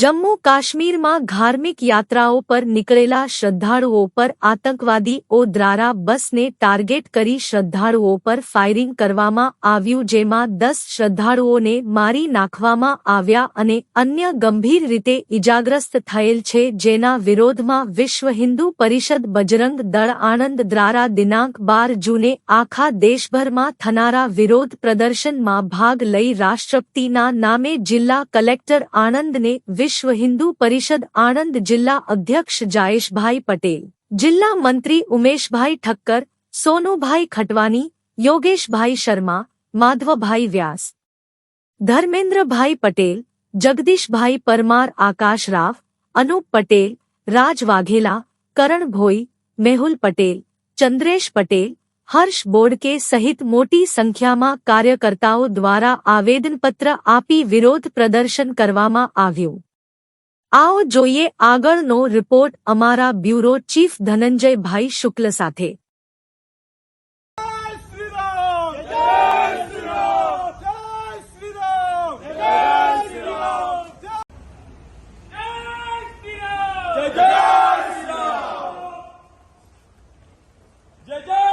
જમ્મુ કાશ્મીરમાં ધાર્મિક યાત્રાઓ પર નીકળેલા શ્રદ્ધાળુઓ પર આતંકવાદીઓ દ્વારા બસને ટાર્ગેટ કરી શ્રદ્ધાળુઓ પર ફાયરિંગ કરવામાં આવ્યું જેમાં દસ શ્રદ્ધાળુઓને મારી નાખવામાં આવ્યા અને અન્ય ગંભીર રીતે ઇજાગ્રસ્ત થયેલ છે જેના વિરોધમાં વિશ્વ હિન્દુ પરિષદ બજરંગ દળ આણંદ દ્વારા દિનાંક બાર જૂને આખા દેશભરમાં થનારા વિરોધ પ્રદર્શનમાં ભાગ લઈ રાષ્ટ્રપતિના નામે જિલ્લા કલેક્ટર આણંદને विश्व हिंदू परिषद आनंद जिला अध्यक्ष जायेश भाई पटेल जिला मंत्री उमेश भाई ठक्कर सोनू भाई खटवानी योगेश भाई शर्मा माधव भाई व्यास धर्मेंद्र भाई पटेल जगदीश भाई परमार आकाश राव अनूप पटेल राज वाघेला करण भोई मेहुल पटेल चंद्रेश पटेल हर्ष बोर्ड के सहित मोटी संख्या में कार्यकर्ताओं द्वारा आवेदन पत्र आदि विरोध प्रदर्शन करवामा आव्यू आओ જોઈએ આગળ નો રિપોર્ટ અમારા બ્યુરો ચીફ ધનંજયભાઈ શુક્લ સાથે જય હિન્દ જય જય હિન્દ જય જય હિન્દ જય જય હિન્દ જય જય હિન્દ જય જય